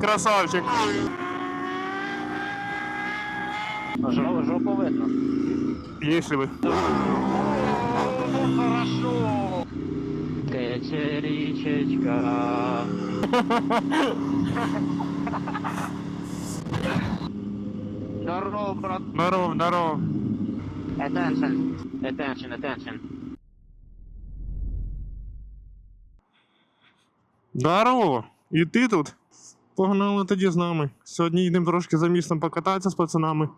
Красавчик. Жо- Жопу видно. Если бы. Хорошо. Тече річечка. Здорово, брат. Здорово, здорово. Attention. Attention, attention. Здорово! І ти тут? Погнали тоді з нами. Сьогодні йдемо трошки за містом покататися з пацанами.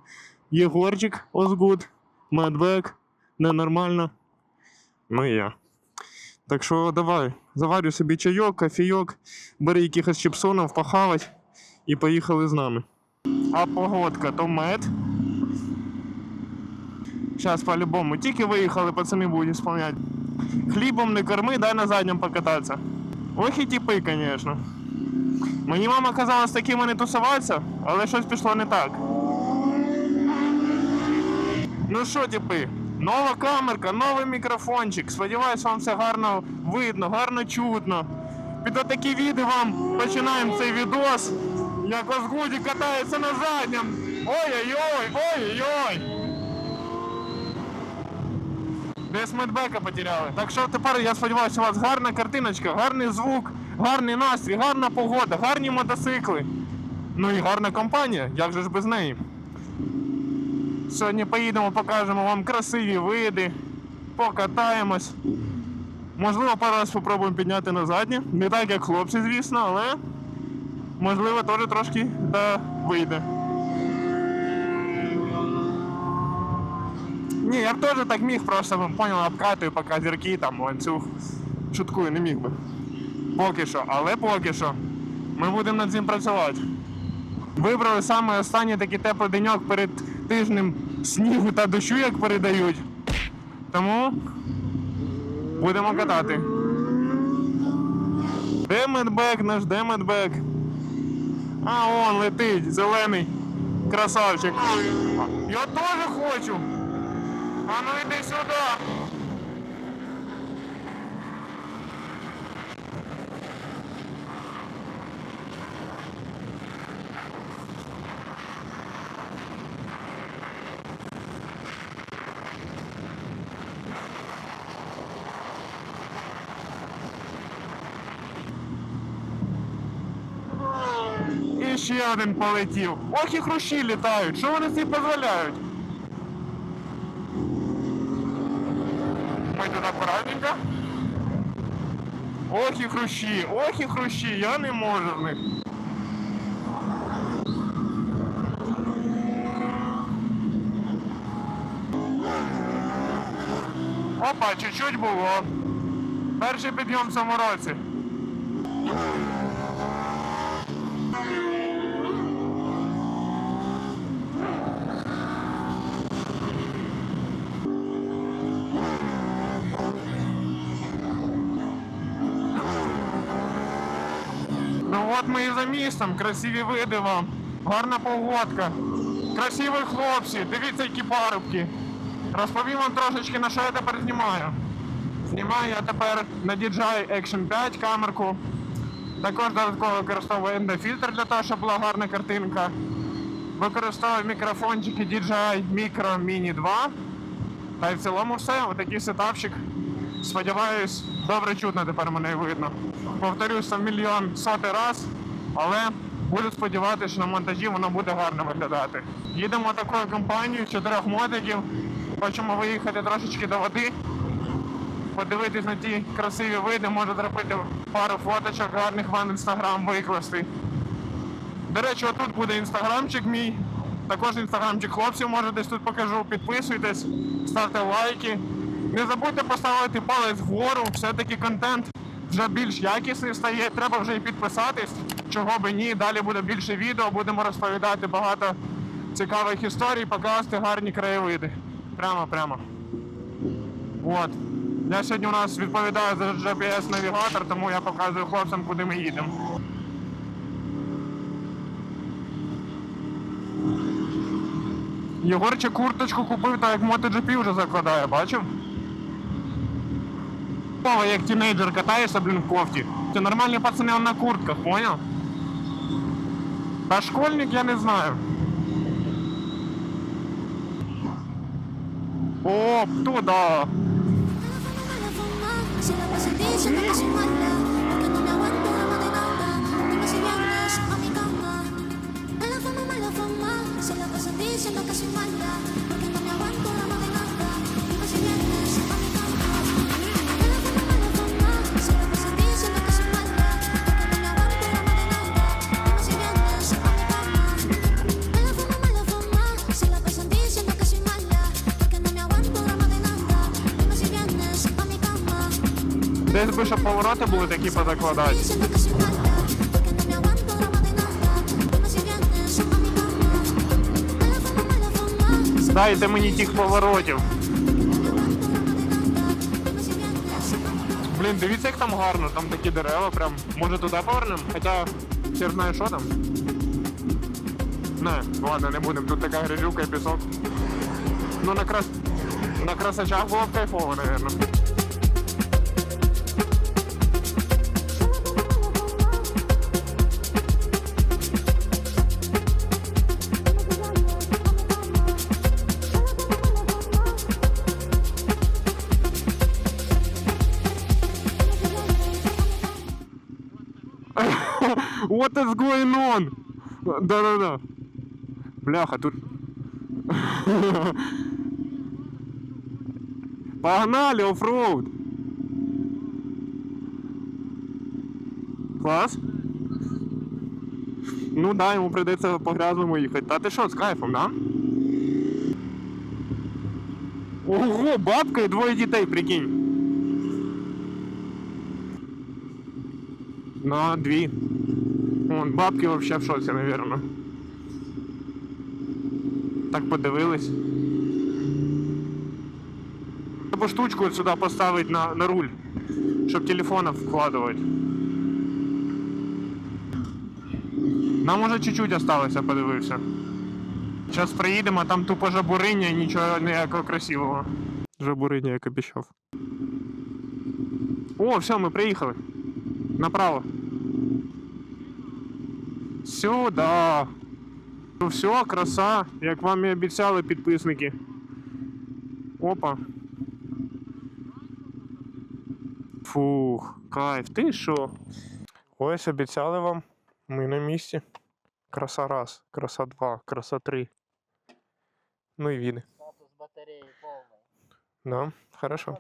Єгорчик, Озгуд, Медбек, ненормально. Ну і я. Так що давай, заварю собі чайок, кофійок, бери якихось чіпсонів, похавать і поїхали з нами. А погодка то мед. Зараз по-любому. Тільки виїхали, пацани будуть сповняти. Хлібом не корми, дай на задньому покататися. Ох і тіпи, звісно. Мені мама казала з такими не тусуватися, але щось пішло не так. Ну що, тіпи, нова камерка, новий мікрофончик. Сподіваюсь, вам все гарно видно, гарно чутно. Під отакі відео вам починаємо цей відос. Як Озгуді катається на задньому. Ой-ой-ой, ой-ой-ой. Десь медбека потеряли. Так що тепер я сподіваюся, у вас гарна картиночка, гарний звук, гарний настрій, гарна погода, гарні мотоцикли. Ну і гарна компанія, як же ж без неї. Сьогодні поїдемо, покажемо вам красиві види, покатаємось. Можливо, пару раз спробуємо підняти на заднє. Не так, як хлопці, звісно, але можливо теж трошки да, вийде. Ні, я б теж так міг, просто ви поняли, обкатую, поки зірки там ланцюг. Шуткую, не міг би. Поки що, але поки що. Ми будемо над цим працювати. Вибрали саме останній такий теплий деньок перед тижнем снігу та дощу, як передають. Тому будемо катати. Де медбек наш, де медбек? А, он летить, зелений. Красавчик. Я теж хочу. А ну йди сюди. Ще один полетів. Ох і хрущі літають. Що вони собі дозволяють? Ми тут акуратненько. Ох і хрущі, ох і хрущі, я не можу в них. Опа, чуть-чуть було. Перший підйом в цьому році. От ми і за містом, красиві види вам, гарна погодка, красиві хлопці, дивіться, які парубки. Розповім вам трошечки, на що я тепер знімаю. Знімаю я тепер на DJI Action 5 камерку. Також додатково використовую ендофільтр для того, щоб була гарна картинка. Використовую мікрофончики DJI Micro Mini 2. Та й в цілому все. Отакий сетапчик. Сподіваюсь, добре чутно тепер мене видно. Повторюся мільйон сотий раз, але буду сподіватися, що на монтажі воно буде гарно виглядати. Їдемо такою компанією чотирьох мотиків. Хочемо виїхати трошечки до води, подивитись на ті красиві види, може зробити пару фоточок гарних вам інстаграм викласти. До речі, отут буде інстаграмчик мій. Також інстаграмчик хлопців, може десь тут покажу. Підписуйтесь, ставте лайки. Не забудьте поставити палець вгору, все-таки контент вже більш якісний стає. Треба вже і підписатись, чого би ні. Далі буде більше відео, будемо розповідати багато цікавих історій, показувати гарні краєвиди. Прямо, прямо. От. Я сьогодні у нас відповідаю за GPS-навігатор, тому я показую хлопцям, куди ми їдемо. Єгорчик курточку купив, так як MotoGP вже закладає, бачив? Як тінейджер катаєшся, блін, в кофті. Це нормальні пацани на куртках, понял? Та школьник я не знаю. О, туда. Mi cama. Mala fama, mala fama. Дайте мені тих поворотів. Блін, дивіться, як там гарно, там такі дерева, прям. Може туди повернемо? Хоча хер знає, що там. Не, ладно, не будемо. Тут така грязюка і пісок. Ну на крас... на красачах було б кайфово, напевно. What is going on? Да-да-да. Бляха, тут. Погнали, оффроуд. Клас? Ну да, йому прийдеться по грязному їхати. Та ти що, з кайфом, да? Ого, бабка і двоє дітей, прикинь. На дві. Вон, бабки вообще в шоці, наверное. Так подивились. Треба штучку сюди поставити на, на руль, щоб телефона вкладувати. Нам уже чуть-чуть осталося, подивився. Зараз приїдемо, а там тупо жабуриння і нічого ніякого красивого. Жабуриння, як обіцяв. О, все, ми приїхали. Направо. Сюда. Ну все, краса, як вам і обіцяли підписники. Опа. Фух, кайф, ти що? Ось обіцяли вам. Ми на місці. Краса раз, краса два, краса три. Ну і він. Статус батареї повний. Да, хорошо.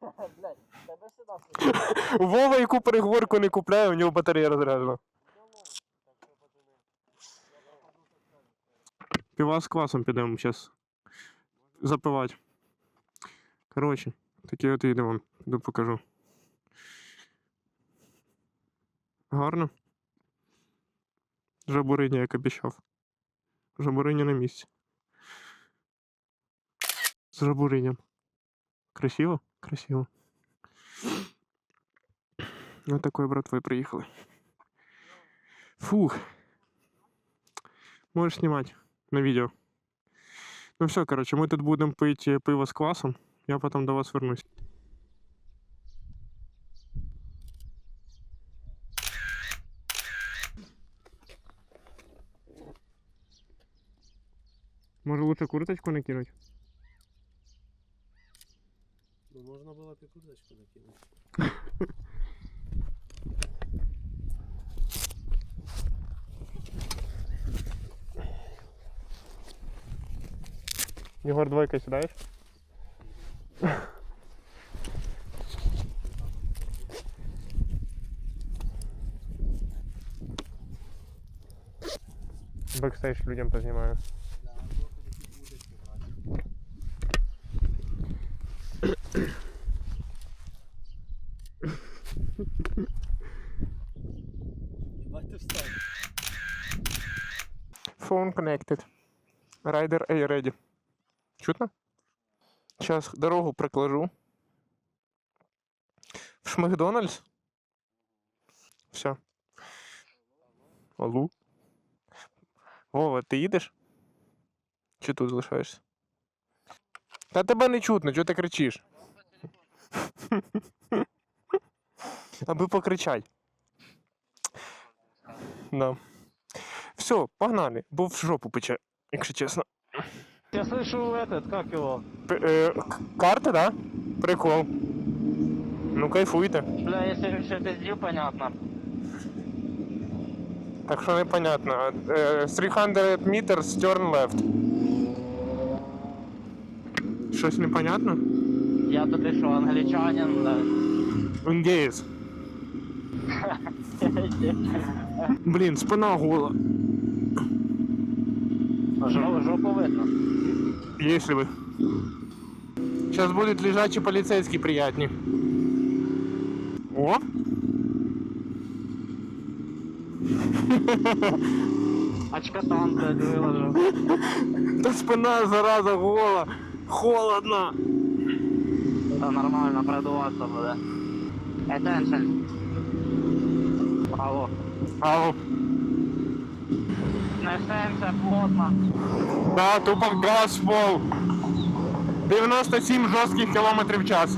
Вова яку переговорку не купляє, у нього батарея розряджена. Пива з квасом підемо зараз запивати. Коротше, такі от відео вам піду покажу. Гарно. Жабуриня, як обіцяв. Жабуриня на місці. З жабуриням. Красиво? Красиво. Вот такой, братвой, приехали. Фух. Можешь снимать на видео. Ну все, короче, мы тут будем пить э, пиво с квасом. Я потом до вас вернусь. Может лучше курточку накинуть? Ну, можно было бы курточку накинуть. Егор, двойкой сідаєш? Бэкстейдж людям познімаю. Phone connected. Rider, are you ready? Чутно? Сейчас дорогу прокладу. В Шмакдональдс. Все. Алло. Вова, ти їдеш? Чи тут залишаєшся? Та тебе не чутно, чого ти кричиш? Аби покричать. Да. Все, погнали, бо в жопу пече, якщо чесно. Я слышу этот, как его? П- к- карта, да? Прикол. Ну кайфуйте. Бля, если все пиздил, понятно. Так що непонятно. Е, 300 meters turn left. Щось непонятно? Я тобі що, англічанин, да? Індієць. Блін, спина гола. Жо- Жопу видно. Если бы. Сейчас будет лежачий полицейский приятней. О! Очкатан, блядь, виложив. Да спина, зараза, гола. Холодно. Та нормально, продуватися буде. Attention. Алло. Ау. Несемся плотно. Да, тупо газ в пол. 97 жорстких кілометрів в час.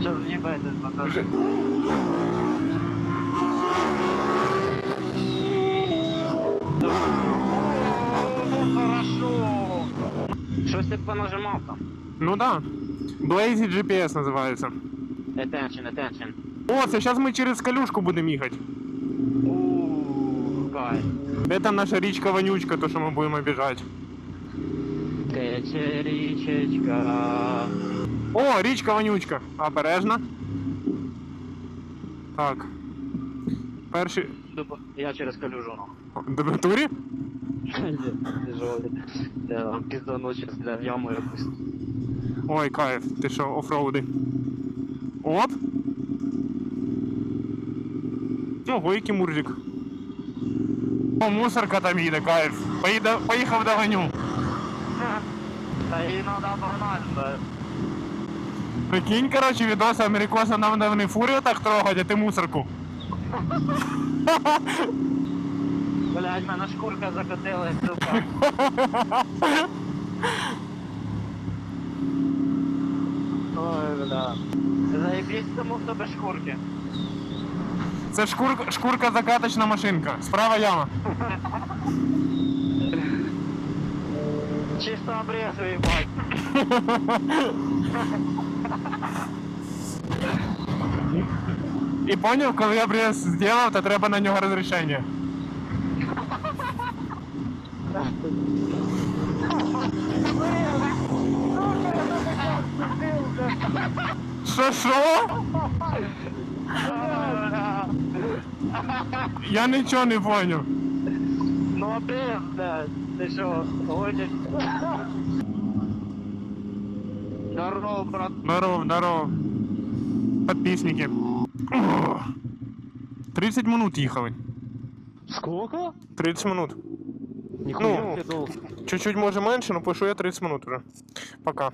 Що з'їбетесь, покажи. Хорошо. Щось ти понажимав там. Ну да. Blazy GPS називається. Attention, attention. О, це зараз ми через калюшку будемо їхати. Кайф. Де там наша річка вонючка, то що ми будемо біжати. Тече річечка. О, річка вонючка. Обережно. Так. Перший. Я через калюжу. До натурі? Тяжелый. Я вам пиздану сейчас, в яму якусь. Ой, кайф, ти що, офроуди. Оп. Ого, який мурзик. О, мусорка там їде, кайф. Поїде, поїхав до Ваню. Та їй погнать, да. Прикинь, короче, відоси америкоса нам вони фурію так трогать, а ти мусорку. Блядь, мене шкурка закотилась, сука. Ой, бля. Заебись тому, хто без шкурки. Це шкурка, шкурка закаточна машинка. Справа яма. Чисто обрез уебать. І поняв, коли я прес зробив, то треба на нього розрішення. Що що? Я нічого не поняв. Ну обрез, блядь. Ты шо, гонишь? Здорово, брат. Здорово, здорово. Подписники. О, 30 минут їхали. Сколько? 30 минут. Нихуя Ну. долго. Чуть-чуть може менше, але пишу я 30 минут уже. Пока.